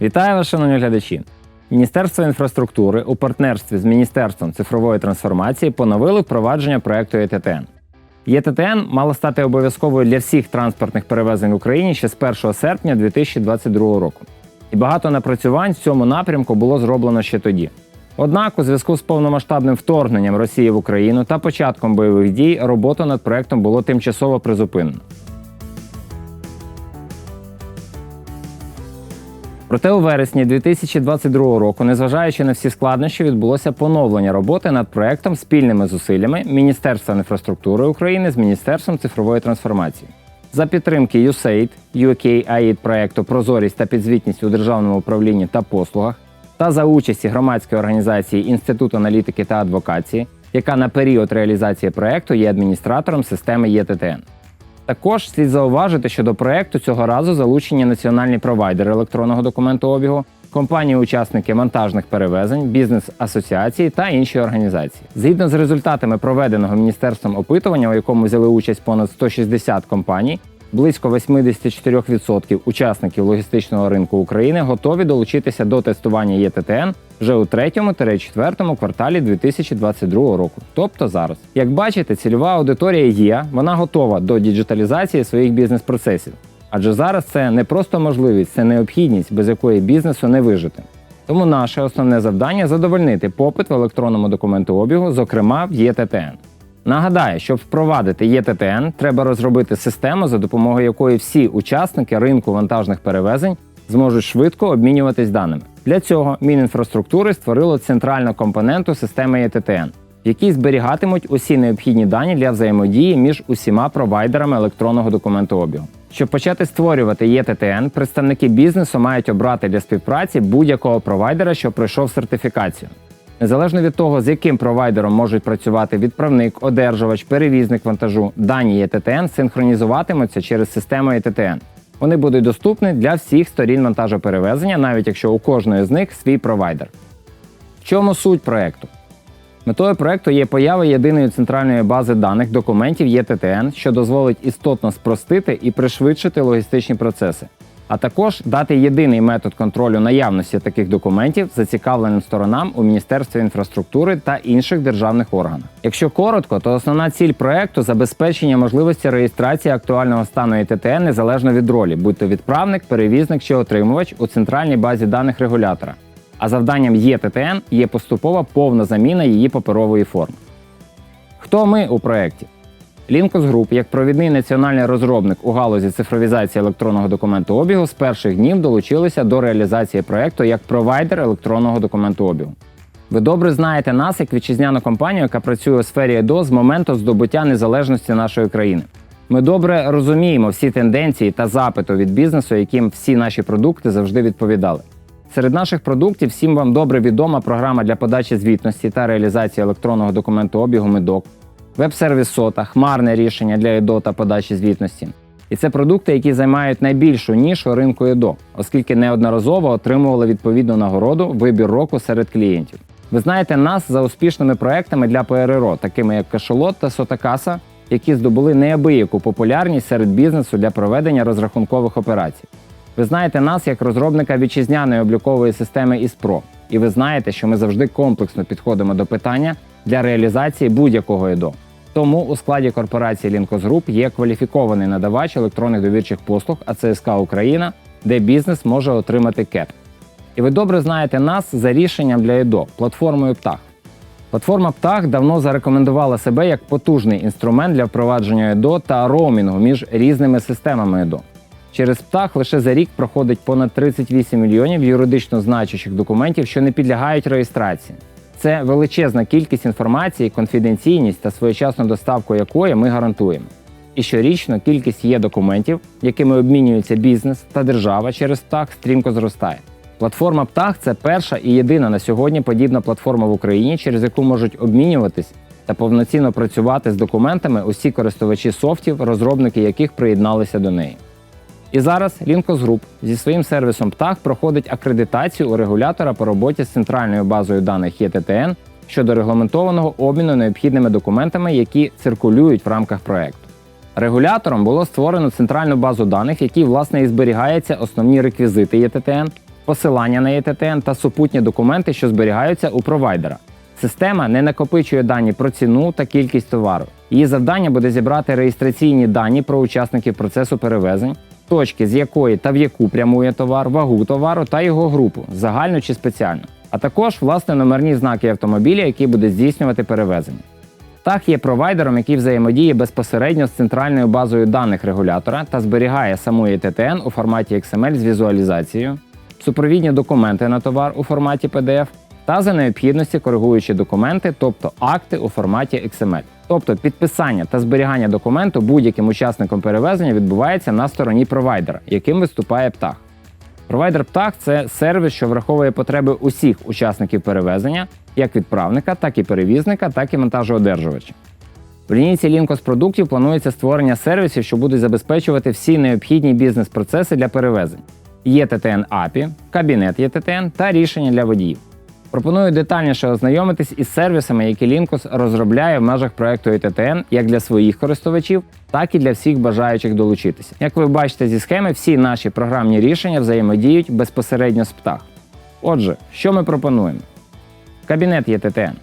Вітаю вас, шановні глядачі! Міністерство інфраструктури у партнерстві з Міністерством цифрової трансформації поновили впровадження проекту ЄТТН. ЄТТН мала стати обов'язковою для всіх транспортних перевезень в Україні ще з 1 серпня 2022 року. І багато напрацювань в цьому напрямку було зроблено ще тоді. Однак, у зв'язку з повномасштабним вторгненням Росії в Україну та початком бойових дій роботу над проектом було тимчасово призупинено. Проте у вересні 2022 року, незважаючи на всі складнощі, відбулося поновлення роботи над проектом спільними зусиллями Міністерства інфраструктури України з Міністерством цифрової трансформації. За підтримки USAID, UKAID проекту Прозорість та підзвітність у державному управлінні та послугах та за участі громадської організації Інститут аналітики та адвокації, яка на період реалізації проекту є адміністратором системи ЄТТН. Також слід зауважити, що до проекту цього разу залучені національні провайдери електронного документообігу, компанії-учасники монтажних перевезень, бізнес-асоціації та інші організації. Згідно з результатами проведеного міністерством опитування, у якому взяли участь понад 160 компаній, близько 84% учасників логістичного ринку України готові долучитися до тестування ЄТТН вже у 3-4 кварталі 2022 року, тобто зараз. Як бачите, цільова аудиторія є, вона готова до діджиталізації своїх бізнес-процесів. Адже зараз це не просто можливість, це необхідність, без якої бізнесу не вижити. Тому наше основне завдання задовольнити попит в електронному документообігу, зокрема в ЄТТН. Нагадаю, щоб впровадити ЄТТН, треба розробити систему, за допомогою якої всі учасники ринку вантажних перевезень зможуть швидко обмінюватись даними. Для цього Мінінфраструктури створило центральну компоненту системи ЄТТН, в якій зберігатимуть усі необхідні дані для взаємодії між усіма провайдерами електронного документообігу. Щоб почати створювати ЄТТН, представники бізнесу мають обрати для співпраці будь-якого провайдера, що пройшов сертифікацію. Незалежно від того, з яким провайдером можуть працювати відправник, одержувач, перевізник вантажу, дані ЄТТН синхронізуватимуться через систему ЄТТН. Вони будуть доступні для всіх сторін вантажоперевезення, навіть якщо у кожної з них свій провайдер. В чому суть проекту? Метою проекту є поява єдиної центральної бази даних документів ЄТТН, що дозволить істотно спростити і пришвидшити логістичні процеси, а також дати єдиний метод контролю наявності таких документів зацікавленим сторонам у Міністерстві інфраструктури та інших державних органах. Якщо коротко, то основна ціль проекту забезпечення можливості реєстрації актуального стану ІТТН незалежно від ролі, будь то відправник, перевізник чи отримувач у центральній базі даних регулятора. А завданням ЄТТН є поступова повна заміна її паперової форми. Хто ми у проєкті? Лінкос Груп, як провідний національний розробник у галузі цифровізації електронного документообігу, з перших днів долучилися до реалізації проекту як провайдер електронного документообігу. Ви добре знаєте нас як вітчизняну компанію, яка працює у сфері ЕДО з моменту здобуття незалежності нашої країни. Ми добре розуміємо всі тенденції та запиту від бізнесу, яким всі наші продукти завжди відповідали. Серед наших продуктів всім вам добре відома програма для подачі звітності та реалізації електронного документообігу Медок, веб-сервіс сота, хмарне рішення для ЕДО та подачі звітності. І це продукти, які займають найбільшу нішу ринку ЕДО, оскільки неодноразово отримували відповідну нагороду вибір року серед клієнтів. Ви знаєте нас за успішними проектами для ПРРО, такими як Кашолот та Сотакаса, які здобули неабияку популярність серед бізнесу для проведення розрахункових операцій. Ви знаєте нас як розробника вітчизняної облікової системи ІСПРО, і ви знаєте, що ми завжди комплексно підходимо до питання для реалізації будь-якого ЕДО. Тому у складі корпорації Лінкос Груп є кваліфікований надавач електронних довірчих послуг АЦСК Україна, де бізнес може отримати КЕП. І ви добре знаєте нас за рішенням для ЕДО платформою Птах. Платформа Птах давно зарекомендувала себе як потужний інструмент для впровадження ЕДО та роумінгу між різними системами ЕДО. Через птах лише за рік проходить понад 38 мільйонів юридично значущих документів, що не підлягають реєстрації. Це величезна кількість інформації, конфіденційність та своєчасну доставку якої ми гарантуємо. І щорічно кількість є документів, якими обмінюється бізнес та держава через птах, стрімко зростає. Платформа Птах це перша і єдина на сьогодні подібна платформа в Україні, через яку можуть обмінюватись та повноцінно працювати з документами усі користувачі софтів, розробники яких приєдналися до неї. І зараз Linkos Group зі своїм сервісом ПТАХ проходить акредитацію у регулятора по роботі з центральною базою даних ЄТТН щодо регламентованого обміну необхідними документами, які циркулюють в рамках проекту. Регулятором було створено центральну базу даних, в якій власне і зберігаються основні реквізити ЄТТН, посилання на ЄТТН та супутні документи, що зберігаються у провайдера. Система не накопичує дані про ціну та кількість товару. Її завдання буде зібрати реєстраційні дані про учасників процесу перевезень, точки, з якої та в яку прямує товар, вагу товару та його групу, загальну чи спеціальну, а також власне номерні знаки автомобіля, які буде здійснювати перевезення. ТАХ є провайдером, який взаємодіє безпосередньо з центральною базою даних регулятора та зберігає саму ЄТТН у форматі XML з візуалізацією, супровідні документи на товар у форматі PDF та за необхідності коригуючі документи, тобто акти у форматі XML. Тобто підписання та зберігання документу будь-яким учасником перевезення відбувається на стороні провайдера, яким виступає птах. Провайдер птах це сервіс, що враховує потреби усіх учасників перевезення, як відправника, так і перевізника, так і монтажоодержувача. В лінійці Лінкос продуктів планується створення сервісів, що будуть забезпечувати всі необхідні бізнес-процеси для перевезень: ЄТТН API, кабінет ЄТТН та рішення для водіїв. Пропоную детальніше ознайомитись із сервісами, які Лінкос розробляє в межах проекту ЄТТН як для своїх користувачів, так і для всіх бажаючих долучитися. Як ви бачите зі схеми, всі наші програмні рішення взаємодіють безпосередньо з птах. Отже, що ми пропонуємо? Кабінет ЄТТН.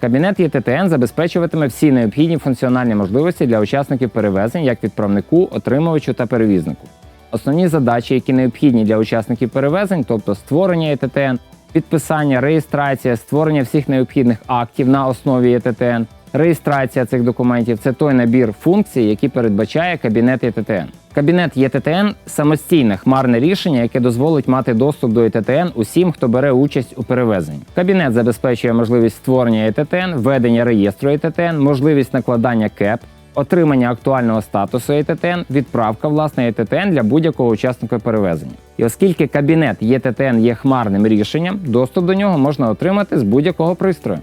Кабінет ЄТТН забезпечуватиме всі необхідні функціональні можливості для учасників перевезень як відправнику, отримувачу та перевізнику. Основні задачі, які необхідні для учасників перевезень, тобто створення ЄТТН, підписання, реєстрація, створення всіх необхідних актів на основі ЄТТН, реєстрація цих документів це той набір функцій, які передбачає кабінет ЄТТН. Кабінет ЄТТН самостійне хмарне рішення, яке дозволить мати доступ до ЄТТН усім, хто бере участь у перевезенні. Кабінет забезпечує можливість створення ЄТТН, ведення реєстру ЄТТН, можливість накладання КЕП, отримання актуального статусу ЄТТН, відправка власне ЄТТН для будь-якого учасника перевезення. І оскільки кабінет ЄТТН є хмарним рішенням, доступ до нього можна отримати з будь-якого пристрою.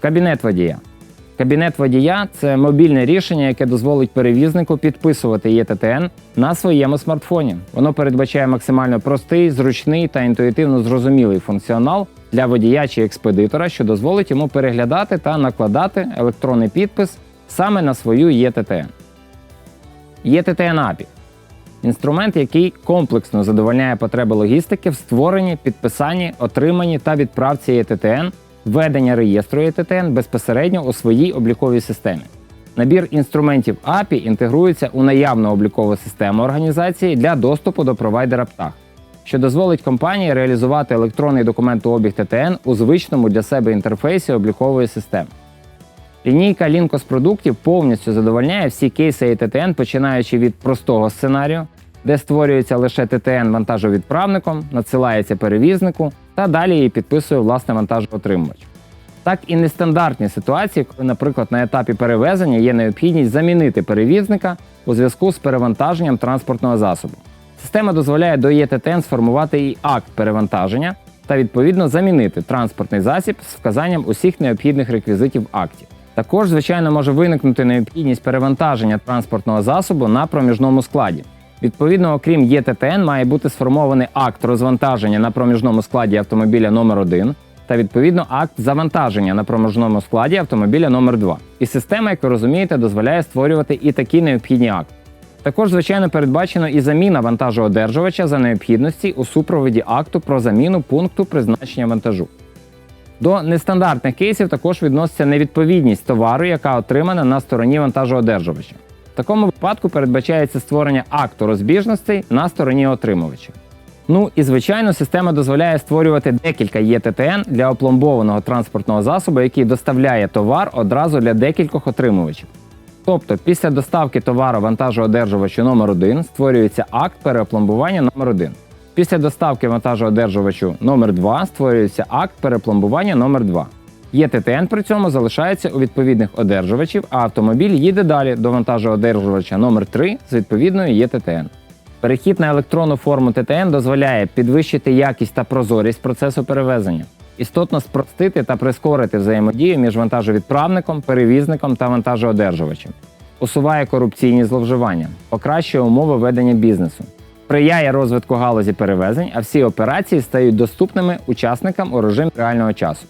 Кабінет водія. Кабінет водія це мобільне рішення, яке дозволить перевізнику підписувати ЄТТН на своєму смартфоні. Воно передбачає максимально простий, зручний та інтуїтивно зрозумілий функціонал для водія чи експедитора, що дозволить йому переглядати та накладати електронний підпис саме на свою ЄТТН. ЄТТН API – інструмент, який комплексно задовольняє потреби логістики в створенні, підписанні, отриманні та відправці ЄТТН, ведення реєстру ЄТТН безпосередньо у своїй обліковій системі. Набір інструментів API інтегрується у наявну облікову систему організації для доступу до провайдера птах, що дозволить компанії реалізувати електронний документообіг ТТН у звичному для себе інтерфейсі облікової системи. Лінійка Linkos продуктів повністю задовольняє всі кейси ІТТН, починаючи від простого сценарію, де створюється лише ТТН вантажовідправником, надсилається перевізнику та далі її підписує власне вантажоотримувач. Так і нестандартні ситуації, коли, наприклад, на етапі перевезення є необхідність замінити перевізника у зв'язку з перевантаженням транспортного засобу. Система дозволяє до ЄТТН сформувати і акт перевантаження та відповідно замінити транспортний засіб з вказанням усіх необхідних реквізитів актів. Також, звичайно, може виникнути необхідність перевантаження транспортного засобу на проміжному складі. Відповідно, окрім ЄТТН, має бути сформований акт розвантаження на проміжному складі автомобіля номер 1 та відповідно акт завантаження на проміжному складі автомобіля номер 2 І система, як ви розумієте, дозволяє створювати і такі необхідні акти. Також, звичайно, передбачено і заміна вантажоодержувача за необхідності у супроводі акту про заміну пункту призначення вантажу. До нестандартних кейсів також відноситься невідповідність товару, яка отримана на стороні вантажоодержувача. В такому випадку передбачається створення акту розбіжностей на стороні отримувача. Ну і звичайно, система дозволяє створювати декілька ЄТТН для опломбованого транспортного засобу, який доставляє товар одразу для декількох отримувачів. Тобто, після доставки товару вантажоодержувачу номер 1 створюється акт переопломбування номер 1 Після доставки вантажоодержувачу номер 2 створюється акт перепломбування номер 2 ЄТТН при цьому залишається у відповідних одержувачів, а автомобіль їде далі до вантажоодержувача номер 3 з відповідною ЄТТН. Перехід на електронну форму ТТН дозволяє підвищити якість та прозорість процесу перевезення, істотно спростити та прискорити взаємодію між вантажовідправником, перевізником та вантажоодержувачем, усуває корупційні зловживання, покращує умови ведення бізнесу, сприяє розвитку галузі перевезень, а всі операції стають доступними учасникам у режимі реального часу.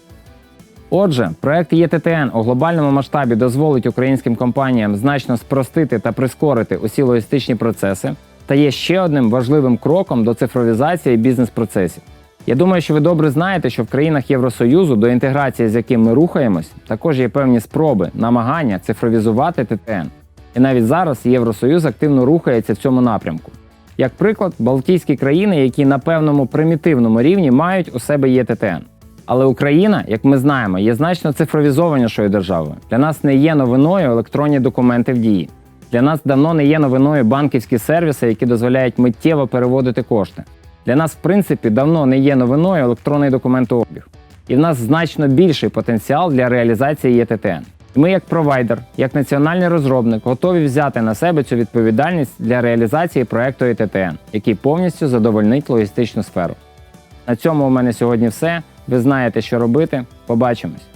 Отже, проект ЄТТН у глобальному масштабі дозволить українським компаніям значно спростити та прискорити усі логістичні процеси, стає ще одним важливим кроком до цифровізації бізнес-процесів. Я думаю, що ви добре знаєте, що в країнах Євросоюзу, до інтеграції з яким ми рухаємось, також є певні спроби, намагання цифровізувати ТТН. І навіть зараз Євросоюз активно рухається в цьому напрямку. Як приклад, Балтійські країни, які на певному примітивному рівні мають у себе ЄТТН. Але Україна, як ми знаємо, є значно цифровізованішою державою. Для нас не є новиною електронні документи в дії. Для нас давно не є новиною банківські сервіси, які дозволяють миттєво переводити кошти. Для нас, в принципі, давно не є новиною електронний документообіг. І в нас значно більший потенціал для реалізації ЄТТН. Ми, як провайдер, як національний розробник, готові взяти на себе цю відповідальність для реалізації проекту ІТТН, який повністю задовольнить логістичну сферу. На цьому у мене сьогодні все. Ви знаєте, що робити. Побачимось!